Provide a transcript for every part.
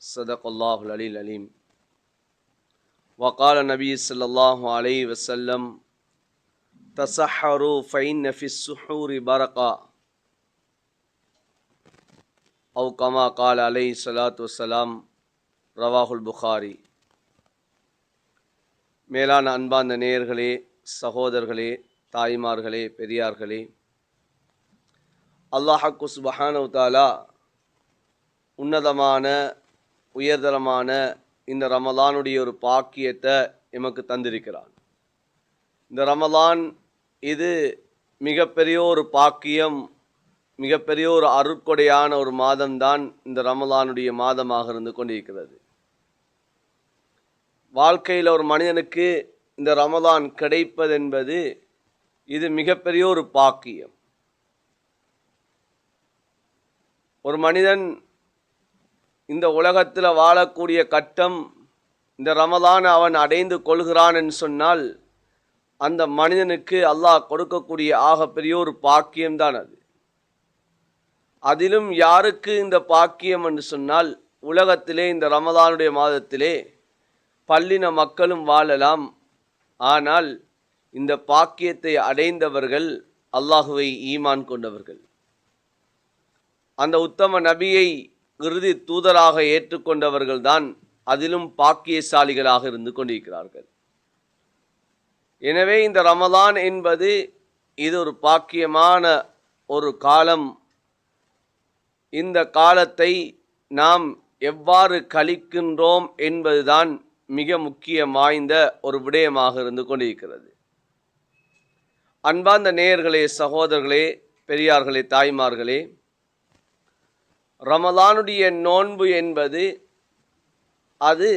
صدق الله العلي العليم وقال النبي صلى الله عليه وسلم تسحروا فإن في السحور بركة أو كما قال عليه الصلاة والسلام رواه البخاري மேலான அன்பார்ந்த நேயர்களே சகோதரர்களே தாய்மார்களே பெரியார்களே அல்லாஹக்கு சுபஹானவு தாலா உன்னதமான உயர்தரமான இந்த ரமலானுடைய ஒரு பாக்கியத்தை எமக்கு தந்திருக்கிறான். இந்த ரமலான் இது மிகப்பெரிய ஒரு பாக்கியம் மிகப்பெரிய ஒரு அருட்கொடையான ஒரு மாதம்தான் இந்த ரமலானுடைய மாதமாக இருந்து கொண்டிருக்கிறது. வாழ்க்கையில் ஒரு மனிதனுக்கு இந்த ரமலான் கிடைப்பதென்பது இது மிகப்பெரிய ஒரு பாக்கியம். ஒரு மனிதன் இந்த உலகத்தில் வாழக்கூடிய கட்டம் இந்த ரமதான் அவன் அடைந்து கொள்கிறான் என்று சொன்னால் அந்த மனிதனுக்கு அல்லாஹ் கொடுக்கக்கூடிய ஆகப்பெரிய ஒரு பாக்கியம்தான் அது. அதிலும் யாருக்கு இந்த பாக்கியம் என்று சொன்னால் உலகத்திலே இந்த ரமதானுடைய மாதத்திலே பல்லின மக்களும் வாழலாம். ஆனால் இந்த பாக்கியத்தை அடைந்தவர்கள் அல்லாஹுவை ஈமான் கொண்டவர்கள். அந்த உத்தம நபியை இறுதி தூதராக ஏற்றுக்கொண்டவர்கள்தான் அதிலும் பாக்கியசாலிகளாக இருந்து கொண்டிருக்கிறார்கள். எனவே இந்த ரமதான் என்பது இது ஒரு பாக்கியமான ஒரு காலம். இந்த காலத்தை நாம் எவ்வாறு கழிக்கின்றோம் என்பதுதான் மிக முக்கியம் வாய்ந்த ஒரு விடயமாக இருந்து கொண்டிருக்கிறது. அன்பார்ந்த நேயர்களே சகோதரர்களே பெரியார்களே தாய்மார்களே ரமலானுடைய நோன்பு என்பது அது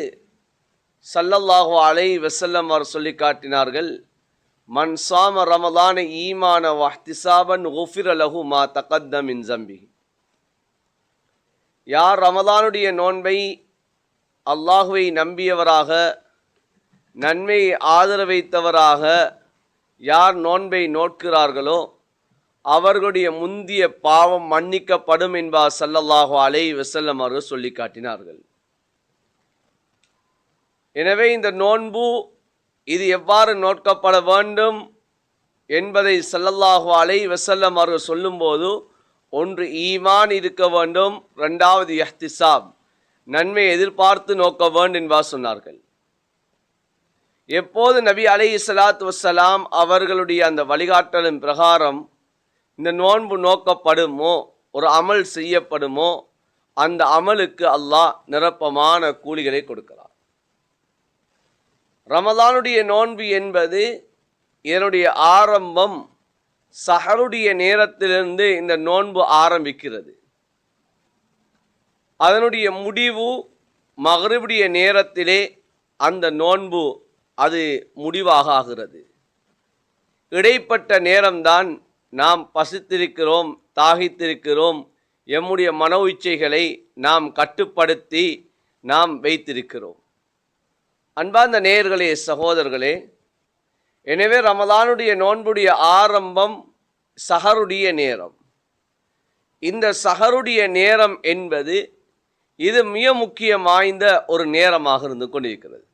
சல்லல்லாஹு அலை வசல்லம் அவர் சொல்லி காட்டினார்கள் மன் சாம ரமலான ஈமான வஹ்திசாபன் ஒஃபிர் அலஹு மா தகத்தம் இன் ஜம்பி யார் ரமலானுடைய நோன்பை அல்லாஹுவை நம்பியவராக நன்மை ஆதரவைத்தவராக யார் நோன்பை நோட்கிறார்களோ அவர்களுடைய முந்திய பாவம் மன்னிக்கப்படும் என்பார் சல்லல்லாஹோ அலை வசல்லம் அவர்கள் சொல்லி காட்டினார்கள் எனவே இந்த நோன்பு இது எவ்வாறு நோட்கப்பட வேண்டும் என்பதை சல்லல்லாஹு அலை வசல்லம் அவர்கள் சொல்லும்போது ஒன்று ஈமான் இருக்க வேண்டும் ரெண்டாவது எஹ்திசாப் நன்மை எதிர்பார்த்து நோக்க வேண்டும் என்பார் சொன்னார்கள். எப்போது நபி அலை இஸ்லாத் வசலாம் அவர்களுடைய அந்த வழிகாட்டலின் பிரகாரம் இந்த நோன்பு நோக்கப்படுமோ ஒரு அமல் செய்யப்படுமோ அந்த அமலுக்கு அல்லாஹ் நிரப்பமான கூலிகளை கொடுக்கிறார். ரமதானுடைய நோன்பு என்பது இதனுடைய ஆரம்பம் சஹருடைய நேரத்திலிருந்து இந்த நோன்பு ஆரம்பிக்கிறது. அதனுடைய முடிவு மகருடைய நேரத்திலே அந்த நோன்பு அது முடிவாக ஆகிறது. இடைப்பட்ட நேரம்தான் நாம் பசித்திருக்கிறோம் தாகித்திருக்கிறோம். எம்முடைய மனோ இச்சைகளை நாம் கட்டுப்படுத்தி நாம் வைத்திருக்கிறோம். அன்பார்ந்த நேயர்களே சகோதரர்களே எனவே ரமதானுடைய நோன்புடைய ஆரம்பம் சஹருடைய நேரம். இந்த சஹருடைய நேரம் என்பது இது மிக முக்கியம் வாய்ந்த ஒரு நேரமாக இருந்து கொண்டிருக்கிறது.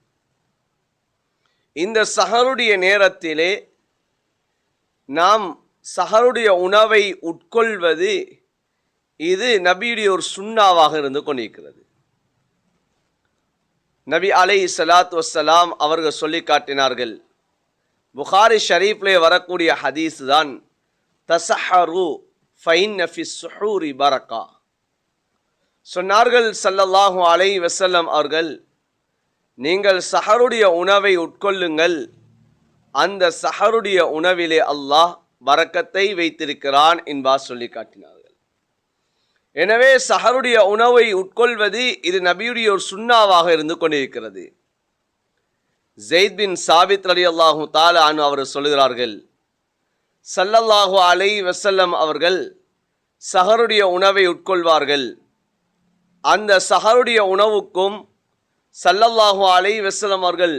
இந்த சஹருடைய நேரத்திலே நாம் சஹருடைய உணவை உட்கொள்வது இது நபியுடைய ஒரு சுண்ணாவாக இருந்து கொண்டிருக்கிறது. நபி அலை சலாத் வசலாம் அவர்கள் சொல்லி காட்டினார்கள் புகாரி ஷரீஃப்லே வரக்கூடிய ஹதீஸ் தான் தசஹரு ஃபைன் நஃபி சுஹூரி பரக்கா. சொன்னார்கள் சல்லல்லாஹு அலை வசல்லம் அவர்கள் நீங்கள் சஹருடைய உணவை உட்கொள்ளுங்கள் அந்த சஹருடைய உணவிலே அல்லாஹ் வரக்கத்தை வைத்திருக்கிறான் என்பார் சொல்லி காட்டினார்கள். எனவே சஹருடைய உணவை உட்கொள்வது இது நபியுடைய ஒரு சுண்ணாவாக இருந்து கொண்டிருக்கிறது. ஜெயித் பின் சாபித் அலி அல்லாஹூ தாலானு அவர் சொல்லுகிறார்கள் சல்லல்லாஹு அலை வசல்லம் அவர்கள் சஹருடைய உணவை உட்கொள்வார்கள். அந்த சஹருடைய உணவுக்கும் சல்லல்லாஹு அலை வசலம் அவர்கள்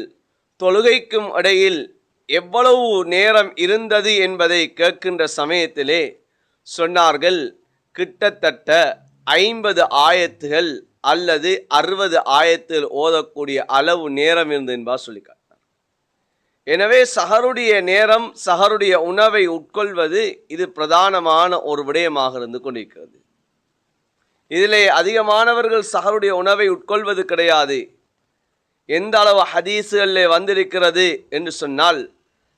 தொழுகைக்கும் இடையில் எவ்வளவு நேரம் இருந்தது என்பதை கேட்கின்ற சமயத்திலே சொன்னார்கள் கிட்டத்தட்ட ஐம்பது ஆயத்துகள் அல்லது அறுபது ஆயத்தில் ஓதக்கூடிய அளவு நேரம் இருந்தது என்பார் சொல்லி காட்டினார். எனவே சஹருடைய நேரம் சஹருடைய உணவை உட்கொள்வது இது பிரதானமான ஒரு விடயமாக இருந்து கொண்டிருக்கிறது. இதிலே அதிகமானவர்கள் சஹருடைய உணவை உட்கொள்வது கிடையாது. எந்த அளவு ஹதீஸுகளில் வந்திருக்கிறது என்று சொன்னால்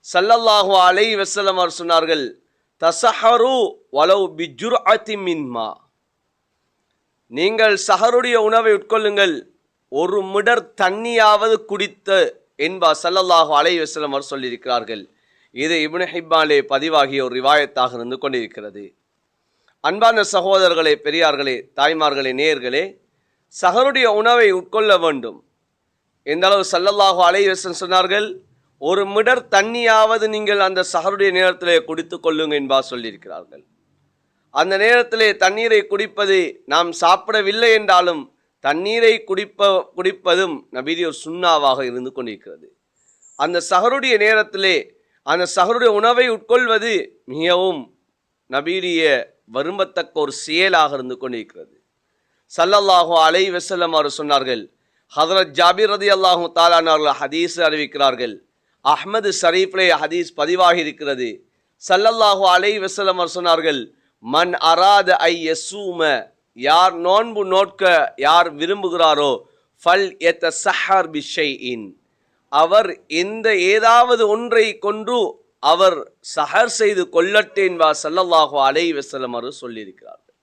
சல்லல்லாஹு அலை வசலம் அவர் சொன்னார்கள் தசஹரு வலவு பிஜுர் மின்மா. நீங்கள் சஹருடைய உணவை உட்கொள்ளுங்கள் ஒரு மிடர் தண்ணியாவது குடித்த என்பா சல்லல்லாஹு அலை வசலம் அவர் சொல்லியிருக்கிறார்கள். இது இப்னு ஹிப்பாலே பதிவாகிய ஒரு ரிவாயத்தாக இருந்து கொண்டிருக்கிறது. அன்பான சகோதரர்களே பெரியார்களே தாய்மார்களே நேயர்களே சகருடைய உணவை உட்கொள்ள வேண்டும். எந்த அளவு சல்லல்லாஹு அலைவசன் சொன்னார்கள் ஒரு மிடர் தண்ணியாவது நீங்கள் அந்த சஹருடைய நேரத்திலே குடித்து கொள்ளுங்க என்பா சொல்லியிருக்கிறார்கள். அந்த நேரத்திலே தண்ணீரை குடிப்பது நாம் சாப்பிடவில்லை என்றாலும் தண்ணீரை குடிப்ப குடிப்பதும் நபீதி ஒரு சுண்ணாவாக இருந்து கொண்டிருக்கிறது. அந்த சஹருடைய நேரத்திலே அந்த சஹருடைய உணவை உட்கொள்வது மிகவும் நபீரிய வரும்பத்தக்க ஒரு செயலாக இருந்து கொண்டிருக்கிறது. சல்லல்லாஹோ அலை வசல்லம் அவர் சொன்னார்கள் ஹதரத் ஜாபிர் ரதி அல்லாஹூ தாலான் அவர்கள் ஹதீஸ் அறிவிக்கிறார்கள். அஹ்மது ஷரீஃப்லே ஹதீஸ் பதிவாகி இருக்கிறது. சல்லல்லாஹு அலை வசலம் சொன்னார்கள் மன் அராத ஐ யசூம யார் நோன்பு நோட்க யார் விரும்புகிறாரோ ஃபல் எத்த சஹர் பிஷை இன் அவர் எந்த ஏதாவது ஒன்றை கொன்று அவர் சஹர் செய்து கொள்ளட்டேன் வா சல்லல்லாஹு அலை வசலம் அவர் சொல்லியிருக்கிறார்கள்.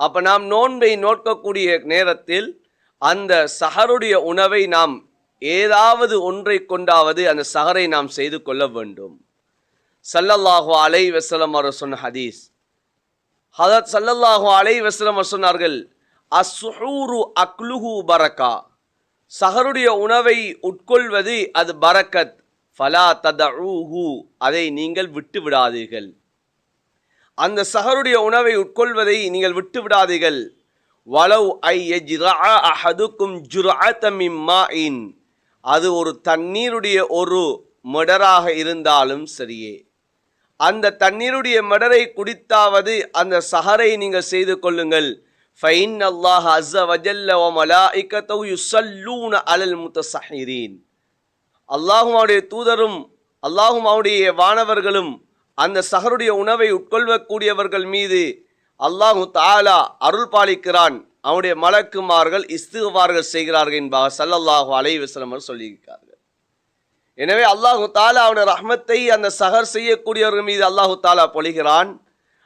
அப்போ நாம் நோன்பை நோட்கக்கூடிய நேரத்தில் அந்த சஹருடைய உணவை நாம் ஏதாவது ஒன்றை கொண்டாவது அந்த சஹரை நாம் செய்து கொள்ள வேண்டும். சல்லல்லாஹு அலை வசலம் அவர் சொன்ன ஹதீஸ். ஹதத் சல்லல்லாஹு அலை வசலம் அவர் சொன்னார்கள் அஸ்ஹூரு அக்லுஹு பரக்கா. சஹருடைய உணவை உட்கொள்வது அது பரக்கத். ஃபலா ததூஹு அதை நீங்கள் விட்டு விடாதீர்கள். அந்த சஹருடைய உணவை உட்கொள்வதை நீங்கள் விட்டு விடாதீர்கள். வலவ் ஐ அஹதுக்கும் ஜுராத்தமிம்மாயின் அது ஒரு தண்ணீருடைய ஒரு மடராக இருந்தாலும் சரியே. அந்த தண்ணீருடைய மடரை குடித்தாவது அந்த சஹரை நீங்கள் செய்து கொள்ளுங்கள். ஃபைன் அல்லாஹ் அஸ்ஸ வஜல்ல வ மலாஇகத்தஹு யுஸல்லூன அலல் முத்தஸஹிரீன். அல்லாஹும் அவருடைய தூதரும் அல்லாஹும் அவருடைய வானவர்களும் அந்த சஹருடைய உணவை உட்கொள்ளக்கூடியவர்கள் மீது அல்லாஹு தாலா அருள் பாலிக்கிறான் அவனுடைய மலக்குமார்கள் இஸ்துவார்கள் செய்கிறார்கள் என்பாக சல்லல்லாஹு அலைவசலம் சொல்லியிருக்கிறார்கள். எனவே அல்லாஹு தாலா அவனுடைய ரஹ்மத்தை அந்த சஹர் செய்யக்கூடியவர்கள் மீது அல்லாஹு தாலா பொழிகிறான்.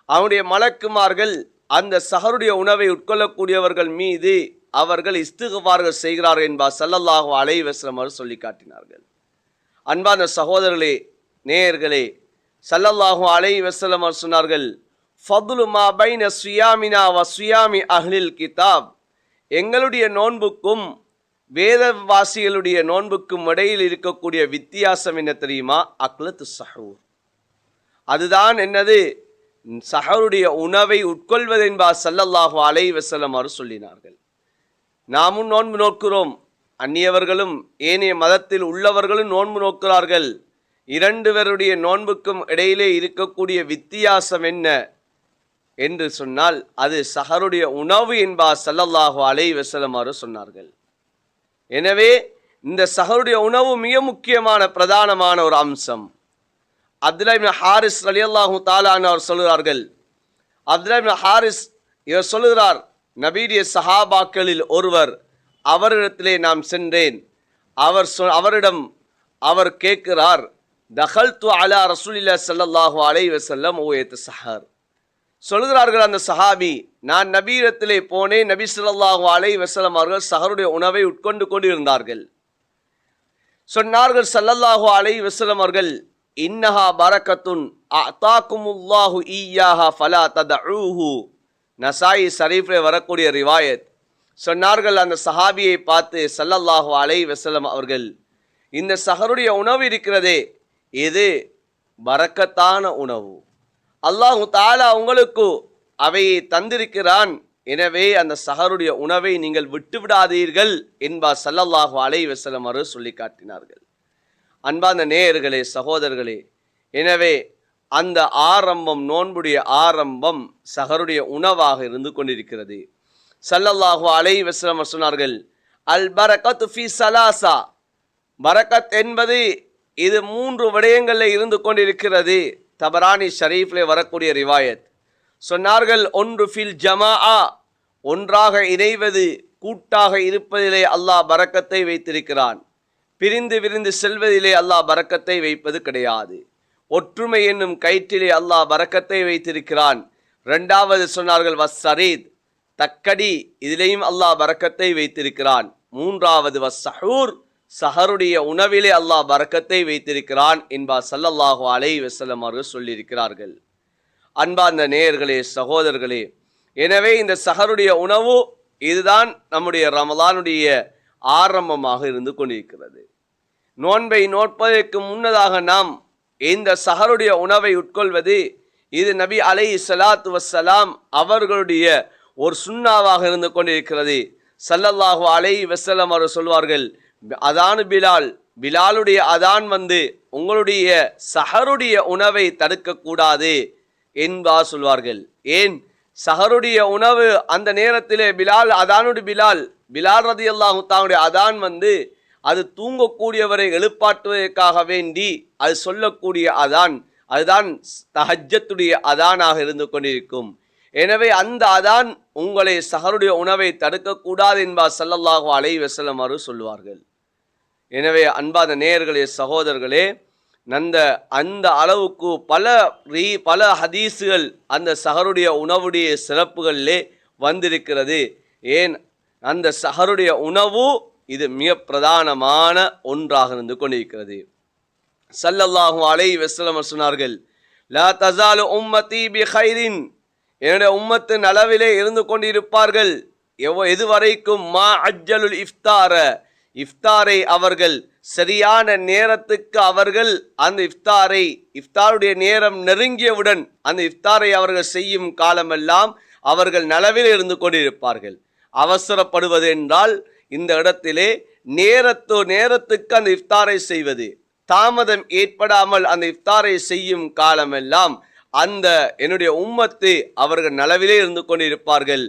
அவனுடைய மலக்குமார்கள் அந்த சஹருடைய உணவை உட்கொள்ளக்கூடியவர்கள் மீது அவர்கள் இஸ்துகுவார்கள் செய்கிறார்கள் என்பார் சல்லல்லாஹு அலைவசலம் சொல்லி காட்டினார்கள் அன்பான சகோதரர்களே நேயர்களே சல்லல்லாஹு அலை வசலம் சொன்னார்கள் ஃபதுலு மா பைன சுயாமினா வ சுயாமி அஹ்லில் கிதாப். எங்களுடைய நோன்புக்கும் வேதவாசிகளுடைய நோன்புக்கும் இடையில் இருக்கக்கூடிய வித்தியாசம் என்ன தெரியுமா? அக்லத்து சஹூர். அதுதான் என்னது? சஹருடைய உணவை உட்கொள்வதென்பா சல்லல்லாஹு அலை வசலம் அவர் சொல்லினார்கள். நாமும் நோன்பு நோக்கிறோம். அந்நியவர்களும் ஏனைய மதத்தில் உள்ளவர்களும் நோன்பு நோக்கிறார்கள். இரண்டு பேருடைய நோன்புக்கும் இடையிலே இருக்கக்கூடிய வித்தியாசம் என்ன? என்று சொன்னால் அது சஹருடைய உணவு என்பா சல்லல்லாஹு அலை வசலமாறு சொன்னார்கள். எனவே இந்த சஹருடைய உணவு மிக முக்கியமான பிரதானமான ஒரு அம்சம். அப்துல்லாஹின் ஹாரிஸ் அலி அல்லாஹூ தாலான் அவர் சொல்கிறார்கள் அப்துல்லாஹின் ஹாரிஸ் இவர் சொல்லுகிறார் நபீடிய சஹாபாக்களில் ஒருவர் அவரிடத்திலே நாம் சென்றேன். அவர் சொ அவரிடம் அவர் கேட்கிறார் தஹல் து அலா ரசூலில்லா சல்லாஹூ அலை வசல்லம் ஓயத்து சஹர். சொல்கிறார்கள் அந்த சஹாபி நான் நபீரத்திலே போனேன் நபி சொல்லாஹு அலை வசலம் அவர்கள் சஹருடைய உணவை உட்கொண்டு கொண்டிருந்தார்கள். சொன்னார்கள் சல்லல்லாஹு அலை வசலம் அவர்கள் இன்னஹா பரக்கத்துன் அத்தாக்குமுல்லாஹு ஈயாஹா ஃபலா ததஊஹு. நசாயி ஷரீஃபில் வரக்கூடிய ரிவாயத். சொன்னார்கள் அந்த சஹாபியை பார்த்து சல்லல்லாஹு அலை வசலம் அவர்கள் இந்த சஹருடைய உணவு இருக்கிறதே இது பறக்கத்தான உணவு. அல்லாஹு தாலா உங்களுக்கு அவையை தந்திருக்கிறான். எனவே அந்த சஹருடைய உணவை நீங்கள் விட்டு விடாதீர்கள் என்பா சல்லல்லாஹு அலை வசலம் அவர் சொல்லி காட்டினார்கள். அன்பார்ந்த நேயர்களே சகோதரர்களே எனவே அந்த ஆரம்பம் நோன்புடைய ஆரம்பம் சஹருடைய உணவாக இருந்து கொண்டிருக்கிறது. சல்லல்லாஹு அலை வசலம் சொன்னார்கள் அல் பரகத் ஃபி சலாசா. பரக்கத் என்பது இது மூன்று விடயங்களில் இருந்து கொண்டிருக்கிறது. தபரானி ஷரீஃபில் வரக்கூடிய ரிவாயத். சொன்னார்கள் ஒன்று ஃபில் ஜமா ஒன்றாக இணைவது கூட்டாக இருப்பதிலே அல்லாஹ் பறக்கத்தை வைத்திருக்கிறான். பிரிந்து விரிந்து செல்வதிலே அல்லாஹ் பறக்கத்தை வைப்பது கிடையாது. ஒற்றுமை என்னும் கயிற்றிலே அல்லாஹ் பறக்கத்தை வைத்திருக்கிறான். ரெண்டாவது சொன்னார்கள் வஸ்ஸரீத் தக்கடி இதிலேயும் அல்லாஹ் பறக்கத்தை வைத்திருக்கிறான். மூன்றாவது வஸ்ஸஹூர் சஹருடைய உணவிலே அல்லாஹ் பரக்கத்தை வைத்திருக்கிறான் என்பார் சல்லல்லாஹு அலை வசலம் அவர்கள் சொல்லியிருக்கிறார்கள். அன்பார்ந்த நேயர்களே சகோதரர்களே எனவே இந்த சஹருடைய உணவு இதுதான் நம்முடைய ரமலானுடைய ஆரம்பமாக இருந்து கொண்டிருக்கிறது. நோன்பை நோட்பதற்கு முன்னதாக நாம் இந்த சஹருடைய உணவை உட்கொள்வது இது நபி அலை சலாத்து வசலாம் அவர்களுடைய ஒரு சுண்ணாவாக இருந்து கொண்டிருக்கிறது. சல்லல்லாஹு அலை வசலம் அவர் சொல்வார்கள் அதானு பிலால் பிலாலுடைய அதான் வந்து உங்களுடைய சஹருடைய உணவை தடுக்கக்கூடாது என்பா சொல்வார்கள். ஏன்? சஹருடைய உணவு அந்த நேரத்திலே பிலால் அதானுடைய பிலால் பிலால் ரதி அல்லாஹு அதான் வந்து அது தூங்கக்கூடியவரை எழுப்பாட்டுவதற்காக வேண்டி அது சொல்லக்கூடிய அதான் அதுதான் தஹஜத்துடைய அதானாக இருந்து கொண்டிருக்கும். எனவே அந்த அதான் உங்களை சஹருடைய உணவை தடுக்கக்கூடாது என்பார் சல்லல்லாஹு அலை வசலம் அவர்கள் சொல்லுவார்கள். எனவே அன்பாத நேயர்களே சகோதரர்களே நந்த அந்த அளவுக்கு பல ரீ பல ஹதீஸுகள் அந்த சஹருடைய உணவுடைய சிறப்புகளிலே வந்திருக்கிறது. ஏன்? அந்த சஹருடைய உணவு இது மிக பிரதானமான ஒன்றாக இருந்து கொண்டிருக்கிறது. சல்லல்லாஹும் அலை வெஸ்லமர் சொன்னார்கள் லா தசாலு உம்மதி பி ஹைரின் என்னுடைய உம்மத்து நலவிலே இருந்து கொண்டிருப்பார்கள். எவ்வ எதுவரைக்கும் மா அஜ்ஜலுல் இஃப்தார. இஃப்தாரை அவர்கள் சரியான நேரத்துக்கு அவர்கள் அந்த இஃப்தாரை இஃப்தாருடைய நேரம் நெருங்கியவுடன் அந்த இஃப்தாரை அவர்கள் செய்யும் காலமெல்லாம் அவர்கள் நலவில் இருந்து கொண்டிருப்பார்கள். அவசரப்படுவது என்றால் இந்த இடத்திலே நேரத்தோ நேரத்துக்கு அந்த இஃப்தாரை செய்வது தாமதம் ஏற்படாமல் அந்த இஃப்தாரை செய்யும் காலமெல்லாம் அந்த என்னுடைய உம்மத்து அவர்கள் நலவிலே இருந்து கொண்டிருப்பார்கள்.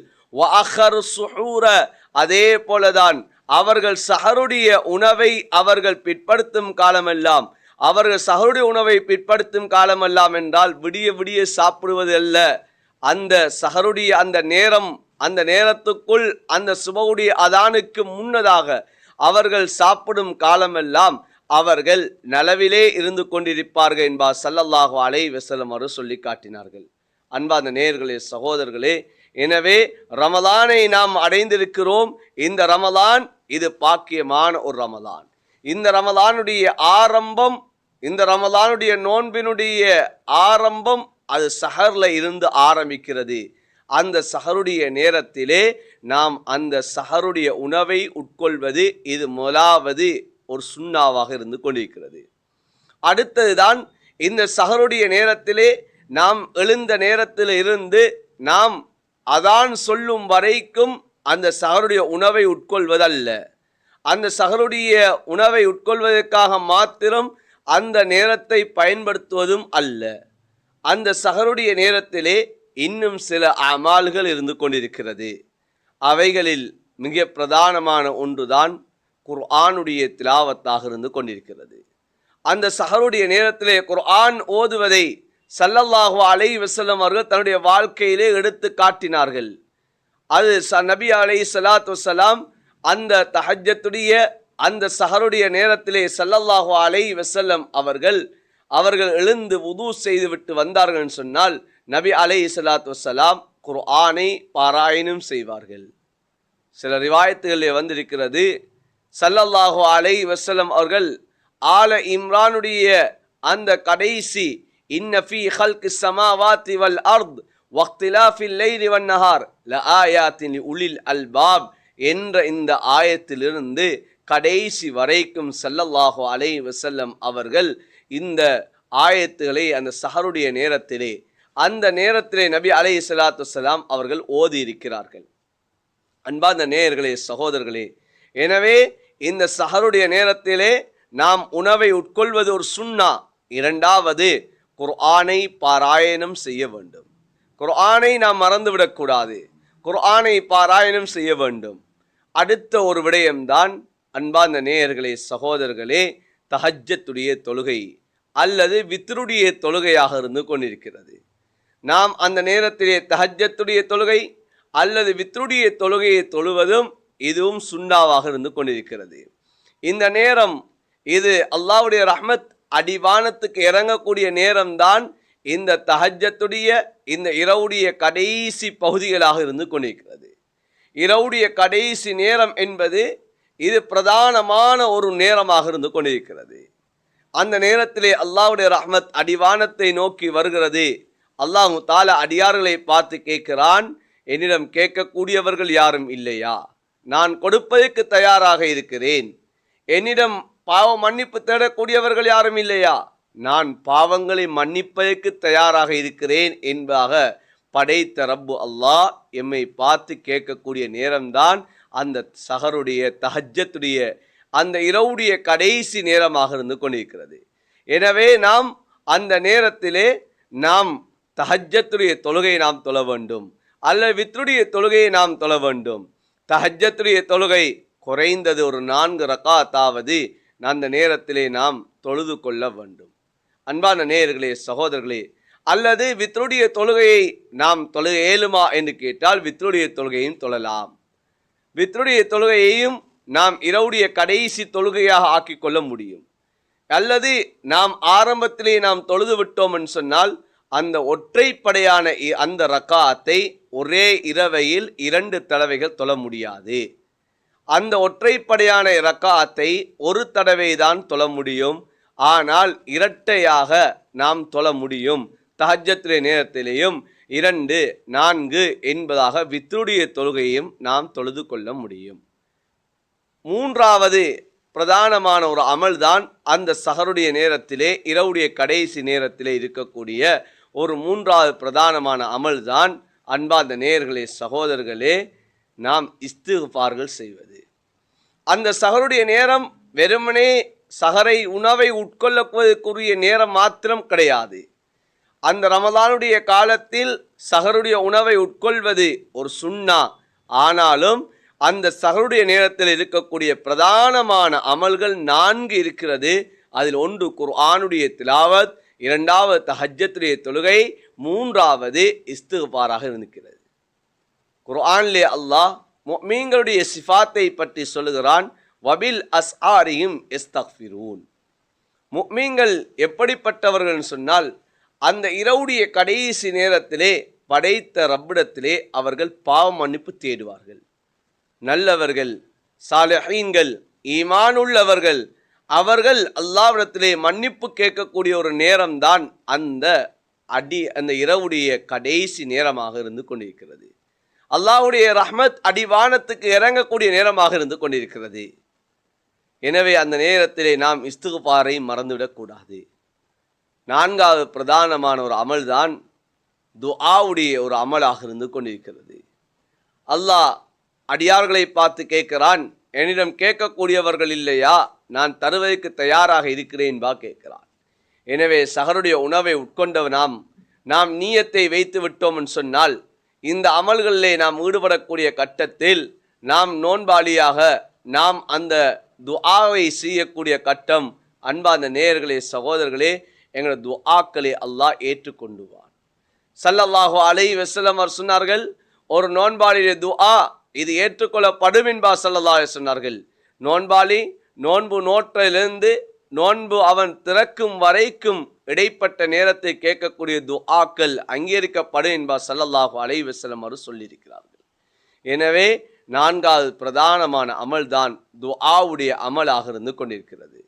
அதே போலதான் அவர்கள் சஹருடைய உணவை அவர்கள் பிற்படுத்தும் காலமெல்லாம் அவர்கள் சஹருடைய உணவை பிற்படுத்தும் காலமெல்லாம் என்றால் விடிய விடிய சாப்பிடுவது அல்ல. அந்த சஹருடைய அந்த நேரம் அந்த நேரத்துக்குள் அந்த சுபவுடைய அதானுக்கு முன்னதாக அவர்கள் சாப்பிடும் காலமெல்லாம் அவர்கள் நலவிலே இருந்து கொண்டிருப்பார்கள் என்பார். சல்லல்லாஹு அலை வசலம் சொல்லி காட்டினார்கள். அன்பார்ந்த நேர்களே சகோதரர்களே எனவே ரமலானை நாம் அடைந்திருக்கிறோம். இந்த ரமலான் இது பாக்கியமான ஒரு ரமலான். இந்த ரமலானுடைய ஆரம்பம் இந்த ரமலானுடைய நோன்பினுடைய ஆரம்பம் அது சஹரில் இருந்து ஆரம்பிக்கிறது. அந்த சஹருடைய நேரத்திலே நாம் அந்த சஹருடைய உணவை உட்கொள்வது இது முதலாவது ஒரு சுண்ணாவாக இருந்து கொண்டிருக்கிறது. அடுத்ததுதான் இந்த சஹருடைய நேரத்திலே நாம் எழுந்த நேரத்தில் இருந்து நாம் அதான் சொல்லும் வரைக்கும் அந்த சகருடைய உணவை உட்கொள்வதல்ல. அந்த சகருடைய உணவை உட்கொள்வதற்காக மாத்திரம் அந்த நேரத்தை பயன்படுத்துவதும் அல்ல. அந்த சகருடைய நேரத்திலே இன்னும் சில அமால்கள் இருந்து கொண்டிருக்கிறது. அவைகளில் மிக பிரதானமான ஒன்றுதான் குர்ஆனுடைய திலாவத்தாக இருந்து கொண்டிருக்கிறது. அந்த சஹருடைய நேரத்திலே குர்ஆன் ஓதுவதை சல்லல்லாஹு அலை வசல்லம் அவர்கள் தன்னுடைய வாழ்க்கையிலே எடுத்து காட்டினார்கள். அது ச நபி அலை சலாத்து வசலாம் அந்த தஹஜத்துடைய அந்த சஹருடைய நேரத்திலே சல்லல்லாஹு அலை வசல்லம் அவர்கள் அவர்கள் எழுந்து உது செய்துவிட்டு வந்தார்கள் சொன்னால் நபி அலை சலாத்து வசலாம் குர்ஆனை பாராயணம் செய்வார்கள். சில ரிவாயத்துகளில் வந்திருக்கிறது சல்லல்லாஹு அலை வசலம் அவர்கள் ஆல இம்ரானுடைய அந்த கடைசி இன்னஃபி ஹல்க் சமாவாத்தி வல் அர்த் வக்திலாஃபில் லைலி வன் நஹார் ல ஆயாத்தின் உளில் அல்பாப் என்ற இந்த ஆயத்திலிருந்து கடைசி வரைக்கும் சல்லல்லாஹு அலை வசல்லம் அவர்கள் இந்த ஆயத்துகளை அந்த சஹருடைய நேரத்திலே அந்த நேரத்திலே நபி அலை சலாத்து சலாம் அவர்கள் ஓதி இருக்கிறார்கள் அன்பார்ந்த நேயர்களே சகோதரர்களே எனவே இந்த சஹருடைய நேரத்திலே நாம் உணவை உட்கொள்வது ஒரு சுண்ணா இரண்டாவது குர்ஆனை பாராயணம் செய்ய வேண்டும். குர்ஆனை நாம் மறந்துவிடக்கூடாது. குர்ஆனை பாராயணம் செய்ய வேண்டும். அடுத்த ஒரு விடயம்தான் அன்பார்ந்த நேயர்களே சகோதரர்களே தஹஜத்துடைய தொழுகை அல்லது வித்ருடைய தொழுகையாக இருந்து கொண்டிருக்கிறது. நாம் அந்த நேரத்திலே தஹஜத்துடைய தொழுகை அல்லது வித்ருடைய தொழுகையை தொழுவதும் இதுவும் சுண்ணாவாக இருந்து கொண்டிருக்கிறது. இந்த நேரம் இது அல்லாவுடைய ரஹ்மத் அடிவானத்துக்கு இறங்கக்கூடிய நேரம்தான் இந்த தஹஜத்துடைய இந்த இரவுடைய கடைசி பகுதிகளாக இருந்து கொண்டிருக்கிறது. இரவுடைய கடைசி நேரம் என்பது இது பிரதானமான ஒரு நேரமாக இருந்து கொண்டிருக்கிறது. அந்த நேரத்திலே அல்லாவுடைய ரஹ்மத் அடிவானத்தை நோக்கி வருகிறது. அல்லாஹு தால அடியார்களை பார்த்து கேட்கிறான் என்னிடம் கேட்கக்கூடியவர்கள் யாரும் இல்லையா? நான் கொடுப்பதற்கு தயாராக இருக்கிறேன். என்னிடம் பாவ மன்னிப்பு தேடக்கூடியவர்கள் யாரும் இல்லையா? நான் பாவங்களை மன்னிப்பதற்கு தயாராக இருக்கிறேன் என்பதாக படைத்த ரப்பு அல்லாஹ் எம்மை பார்த்து கேட்கக்கூடிய நேரம்தான் அந்த சகருடைய தஹஜத்துடைய அந்த இரவுடைய கடைசி நேரமாக இருந்து கொண்டிருக்கிறது. எனவே நாம் அந்த நேரத்திலே நாம் தஹஜத்துடைய தொழுகையை நாம் தொழ வேண்டும். அல்ல வித்ருடைய தொழுகையை நாம் தொழ வேண்டும். தஹஜத்துடைய தொழுகை குறைந்தது ஒரு நான்கு ரக்காத்தாவது அந்த நேரத்திலே நாம் தொழுது கொள்ள வேண்டும். அன்பான நேயர்களே சகோதரர்களே அல்லது வித்ருடைய தொழுகையை நாம் தொழுக இயலுமா என்று கேட்டால் வித்ருடைய தொழுகையும் தொழலாம். வித்ருடைய தொழுகையையும் நாம் இரவுடைய கடைசி தொழுகையாக ஆக்கி கொள்ள முடியும். அல்லது நாம் ஆரம்பத்திலே நாம் தொழுது விட்டோம் என்று சொன்னால் அந்த ஒற்றைப்படையான இ- அந்த ரக்காத்தை ஒரே இரவையில் இரண்டு தடவைகள் தொழ முடியாது. அந்த ஒற்றைப்படையான ரக்காத்தை ஒரு தடவை தான் தொழ முடியும். ஆனால் இரட்டையாக நாம் தொழ முடியும். தஹஜத்துடைய நேரத்திலேயும் இரண்டு நான்கு என்பதாக வித்ருடைய தொழுகையும் நாம் தொழுது கொள்ள முடியும். மூன்றாவது பிரதானமான ஒரு அமல்தான் அந்த சகருடைய நேரத்திலே இரவுடைய கடைசி நேரத்திலே இருக்கக்கூடிய ஒரு மூன்றாவது பிரதானமான அமல்தான் அன்பார்ந்த நேர்களே சகோதரர்களே நாம் இஸ்திஃபார்கள் செய்வது. அந்த சகருடைய நேரம் வெறுமனே சகரை உணவை உட்கொள்ளக்குவதற்குரிய நேரம் மாத்திரம் கிடையாது. அந்த ரமதானுடைய காலத்தில் சகருடைய உணவை உட்கொள்வது ஒரு சுண்ணா. ஆனாலும் அந்த சகருடைய நேரத்தில் இருக்கக்கூடிய பிரதானமான அமல்கள் நான்கு இருக்கிறது. அதில் ஒன்று குர்ஆனுடைய திலாவத் இரண்டாவது தஹஜத்துடைய தொழுகை மூன்றாவது இஸ்திஃபாராக இருக்கிறது குர்ஆன்லே அல்லாஹ் மீங்களுடைய சிஃபாத்தை பற்றி சொல்லுகிறான். வபில் அஸ்ஆரியும் இஸ்தக்ஃபிரூன் முஃமின்கள் எப்படிப்பட்டவர்கள் சொன்னால் அந்த இரவுடைய கடைசி நேரத்திலே படைத்த ரப்பிடத்திலே அவர்கள் பாவ மன்னிப்பு தேடுவார்கள். நல்லவர்கள் சாலஹீன்கள் ஈமானுள்ளவர்கள் அவர்கள் அல்லாவிடத்திலே மன்னிப்பு கேட்கக்கூடிய ஒரு நேரம்தான் அந்த அடி அந்த இரவுடைய கடைசி நேரமாக இருந்து கொண்டிருக்கிறது. அல்லாஹ்வுடைய ரஹ்மத் அடிவானத்துக்கு இறங்கக்கூடிய நேரமாக இருந்து கொண்டிருக்கிறது. எனவே அந்த நேரத்திலே நாம் இஸ்துகுபாரை மறந்துவிடக்கூடாது. நான்காவது பிரதானமான ஒரு அமல்தான் துஆவுடைய ஒரு அமலாக இருந்து கொண்டிருக்கிறது. அல்லாஹ் அடியார்களை பார்த்து கேட்கிறான் என்னிடம் கேட்கக்கூடியவர்கள் இல்லையா? நான் தருவதற்கு தயாராக இருக்கிறேன் வா கேட்கிறான். எனவே சகருடைய உணவை உட்கொண்டவ நாம் நாம் நீயத்தை வைத்து விட்டோம் சொன்னால் இந்த அமல்களிலே நாம் ஈடுபடக்கூடிய கட்டத்தில் நாம் நோன்பாளியாக நாம் அந்த துஆவை செய்யக்கூடிய கட்டம் அன்பார்ந்த நேயர்களே சகோதரர்களே எங்களோட துஆக்களை அல்லாஹ் ஏற்றுக்கொண்டுவான். சல்லல்லாஹு அலை வஸல்லம் அவர் சொன்னார்கள் ஒரு நோன்பாளியுடைய துஆ இது ஏற்றுக்கொள்ளப்படும் என்பா சல்லல்லாஹ் சொன்னார்கள். நோன்பாளி நோன்பு நோற்றிலிருந்து நோன்பு அவன் திறக்கும் வரைக்கும் இடைப்பட்ட நேரத்தை கேட்கக்கூடிய துஆக்கள் அங்கீகரிக்கப்படும் என்பா சல்லல்லாஹு அலை வஸல்லம் அவர் சொல்லியிருக்கிறார்கள். எனவே நான்காவது பிரதானமான அமல்தான் துஆவுடைய அமலாக இருந்து கொண்டிருக்கிறது.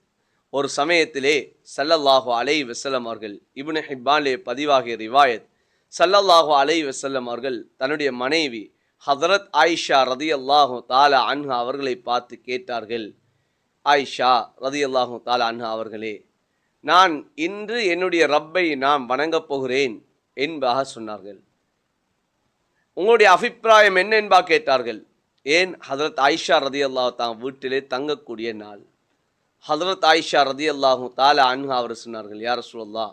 ஒரு சமயத்திலே ஸல்லல்லாஹு அலை வஸல்லம் அவர்கள் இபுன் ஹிப்பாலே பதிவாகிய ரிவாயத் ஸல்லல்லாஹு அலை வசல்லம் அவர்கள் தன்னுடைய மனைவி ஹதரத் ஆயிஷா ரதியல்லாஹு தாலா அன்ஹா அவர்களை பார்த்து கேட்டார்கள். ஆயிஷா ரதியல்லாஹு தாலா அன்ஹா அவர்களே நான் இன்று என்னுடைய ரப்பை நான் வணங்கப் போகிறேன் என்பதாக சொன்னார்கள். உங்களுடைய அபிப்பிராயம் என்ன என்பா கேட்டார்கள்? ஏன் ஹதரத் ஆயிஷா ரதி அல்லாஹ் தான் வீட்டிலே தங்கக்கூடிய நாள்? ஹதரத் ஆயிஷா ரதி அல்லாஹும் தாலா அன்ஹா அவர் சொன்னார்கள் யார் சொல்லா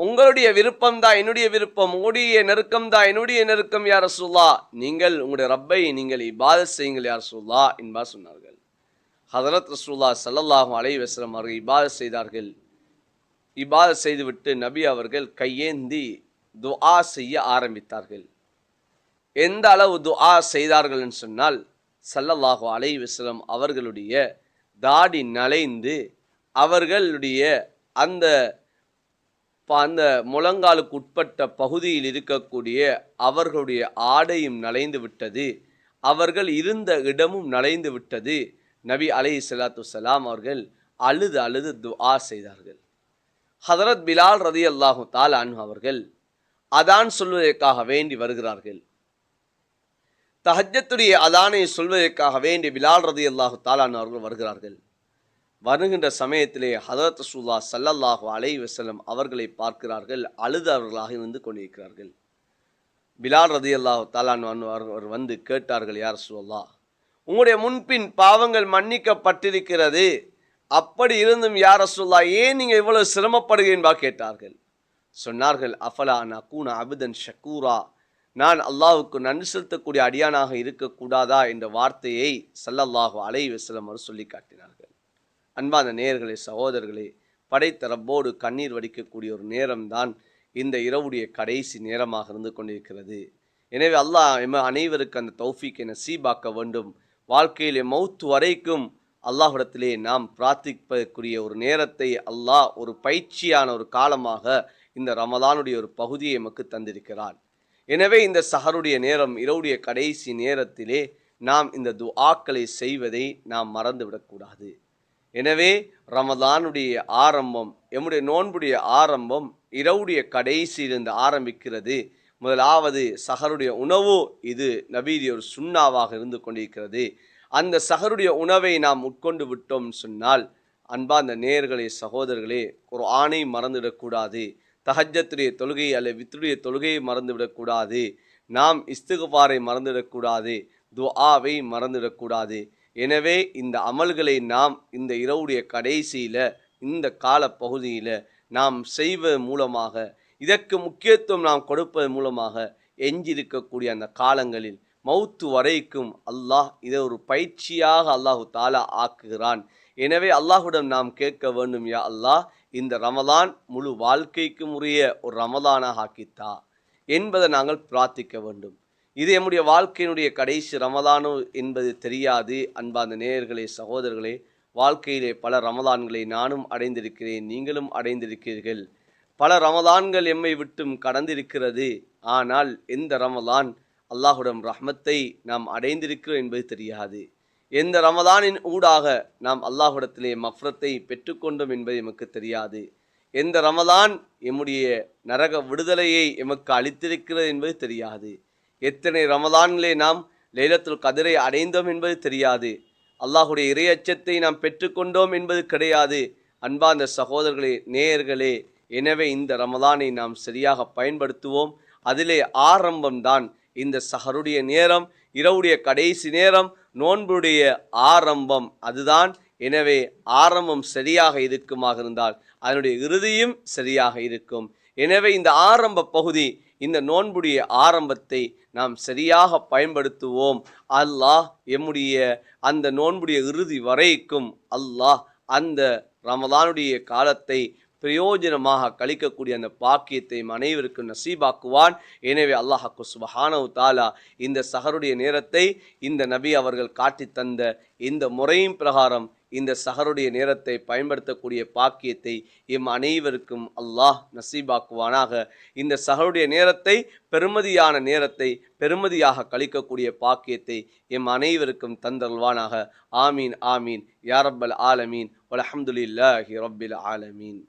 உங்களுடைய விருப்பம் தான் என்னுடைய விருப்பம் உங்களுடைய நெருக்கம் தான் என்னுடைய நெருக்கம் யார் சொல்லா நீங்கள் உங்களுடைய ரப்பை நீங்கள் இபாத செய்யுங்கள் யார் சொல்லா என்பா சொன்னார்கள். ஹதரத் ரசூல்லா ஸல்லல்லாஹு அலைஹி வஸல்லம் அவர்கள் இபாத செய்தார்கள். இபாத செய்துவிட்டு நபி அவர்கள் கையேந்தி துஆ செய்ய ஆரம்பித்தார்கள். எந்த அளவு துஆ செய்தார்கள் என்று சொன்னால் சல்லல்லாஹு அலை வஸல்லம் அவர்களுடைய தாடி நலைந்து அவர்களுடைய அந்த ப- அந்த முழங்காலுக்கு உட்பட்ட பகுதியில் இருக்கக்கூடிய அவர்களுடைய ஆடையும் நலைந்து விட்டது. அவர்கள் இருந்த இடமும் நலைந்து விட்டது. நபி அலை சலாத்து சலாம் அவர்கள் அழுது அழுது துஆ செய்தார்கள். ஹதரத் பிலால் ரதி அல்லாஹு தாலான் அவர்கள் அதான் சொல்வதற்காக வேண்டி வருகிறார்கள். தஹஜத்துடைய அதானை சொல்வதற்காக வேண்டி பிலால் ரதி அல்லாஹு தாலான் அவர்கள் வருகிறார்கள். வருகின்ற சமயத்திலே ஹதரத் சுல்லா சல்லல்லாஹு அலை வசலம் அவர்களை பார்க்கிறார்கள் அழுதவர்களாக இருந்து கொண்டிருக்கிறார்கள். பிலால் ரதி அல்லாஹு தாலான் அவர் வந்து கேட்டார்கள் யார் சுல்லா உங்களுடைய முன்பின் பாவங்கள் மன்னிக்கப்பட்டிருக்கிறது. அப்படி இருந்தும் யார் சொல்லா ஏன் நீங்கள் இவ்வளவு சிரமப்படுகிறேன்பா கேட்டார்கள். சொன்னார்கள் அஃபலா நகூன அபுதன் ஷக்கூரா நான் அல்லாவுக்கு நன்றி செலுத்தக்கூடிய அடியானாக இருக்கக்கூடாதா என்ற வார்த்தையை சல்லல்லாஹு அலைஹி வஸல்லம் அவர் சொல்லி காட்டினார்கள். அன்பான நேயர்களே சகோதரர்களே படைத்த ரப்போடு கண்ணீர் வடிக்கக்கூடிய ஒரு நேரம்தான் இந்த இரவுடைய கடைசி நேரமாக இருந்து கொண்டிருக்கிறது. எனவே அல்லாஹ் எம அனைவருக்கு அந்த தௌஃபீக்கை நசீபாக்க வேண்டும். வாழ்க்கையிலே மௌத்து வரைக்கும் அல்லாஹிடத்திலே நாம் பிரார்த்திப்பதற்குரிய ஒரு நேரத்தை அல்லாஹ் ஒரு பயிற்சியான ஒரு காலமாக இந்த ரமதானுடைய ஒரு பகுதியை எமக்கு தந்திருக்கிறான் எனவே இந்த சஹருடைய நேரம் இரவுடைய கடைசி நேரத்திலே நாம் இந்த துஆக்களை செய்வதை நாம் மறந்துவிடக்கூடாது. எனவே ரமதானுடைய ஆரம்பம் எம்முடைய நோன்புடைய ஆரம்பம் இரவுடைய கடைசியிலிருந்து ஆரம்பிக்கிறது. முதலாவது சஹருடைய உணவு இது நபீரிய ஒரு சுண்ணாவாக இருந்து கொண்டிருக்கிறது. அந்த சஹருடைய உணவை நாம் உட்கொண்டு விட்டோம் சொன்னால் அன்பார்ந்த நேர்களே சகோதரர்களே ஒரு ஆணை மறந்துவிடக்கூடாது. தஹஜத்துடைய தொழுகை அல்ல வித்துடைய தொழுகையை மறந்துவிடக்கூடாது. நாம் இஸ்துகுபாரை மறந்துவிடக்கூடாது. துஆவை மறந்துவிடக்கூடாது. எனவே இந்த அமல்களை நாம் இந்த இரவுடைய கடைசியில் இந்த கால பகுதியில் நாம் செய்வது மூலமாக இதற்கு முக்கியத்துவம் நாம் கொடுப்பது மூலமாக எஞ்சிருக்கக்கூடிய அந்த காலங்களில் மௌத்து வரைக்கும் அல்லாஹ் இதை ஒரு பயிற்சியாக அல்லாஹு தாலா ஆக்குகிறான். எனவே அல்லாஹுடன் நாம் கேட்க வேண்டும் யா அல்லாஹ் இந்த ரமதான் முழு வாழ்க்கைக்கும் உரிய ஒரு ரமதானாக ஆக்கித்தா என்பதை நாங்கள் பிரார்த்திக்க வேண்டும். இது எம்முடைய வாழ்க்கையினுடைய கடைசி ரமதானோ என்பது தெரியாது. அன்பார்ந்த நேயர்களே சகோதரர்களே வாழ்க்கையிலே பல ரமதான்களை நானும் அடைந்திருக்கிறேன் நீங்களும் அடைந்திருக்கிறீர்கள். பல ரமதான்கள் எம்மை விட்டும் கடந்திருக்கிறது. ஆனால் எந்த ரமதான் அல்லாஹுடம் ரஹ்மத்தை நாம் அடைந்திருக்கிறோம் என்பது தெரியாது. எந்த ரமதானின் ஊடாக நாம் அல்லாஹுடத்திலே மஃப்ரத்தை பெற்றுக்கொண்டோம் என்பது எமக்கு தெரியாது. எந்த ரமதான் எம்முடைய நரக விடுதலையை எமக்கு அளித்திருக்கிறது என்பது தெரியாது. எத்தனை ரமதான்களே நாம் லைலத்துல் கதிரை அடைந்தோம் என்பது தெரியாது. அல்லாஹுடைய இறையச்சத்தை நாம் பெற்றுக்கொண்டோம் என்பது கிடையாது. அன்பார்ந்த சகோதரர்களே நேயர்களே எனவே இந்த ரமதானை நாம் சரியாக பயன்படுத்துவோம். அதிலே ஆரம்பம்தான் இந்த சஹருடைய நேரம் இரவுடைய கடைசி நேரம் நோன்புடைய ஆரம்பம் அதுதான். எனவே ஆரம்பம் சரியாக இருக்குமாக இருந்தால் அதனுடைய இறுதியும் சரியாக இருக்கும். எனவே இந்த ஆரம்ப பகுதி இந்த நோன்புடைய ஆரம்பத்தை நாம் சரியாக பயன்படுத்துவோம். அல்லாஹ் எம்முடைய அந்த நோன்புடைய இறுதி வரைக்கும் அல்லாஹ் அந்த ரமதானுடைய காலத்தை பிரயோஜனமாக கழிக்கக்கூடிய அந்த பாக்கியத்தை அனைவருக்கு அனைவருக்கும் நசீபாக்குவான். எனவே அல்லாஹாக்கு சுபஹானவு தாலா இந்த சஹருடைய நேரத்தை இந்த நபி அவர்கள் காட்டி தந்த இந்த முறையின் பிரகாரம் இந்த சஹருடைய நேரத்தை பயன்படுத்தக்கூடிய பாக்கியத்தை எம் அனைவருக்கும் அல்லாஹ் நசீபாக்குவானாக. இந்த சஹருடைய நேரத்தை பெருமதியான நேரத்தை பெருமதியாக கழிக்கக்கூடிய பாக்கியத்தை எம் அனைவருக்கும் தந்தல்வானாக ஆமீன் ஆமீன். யாரப்பல் ஆலமீன். வலஹம்துலில்லாஹி ரப்பில் ஆலமீன்.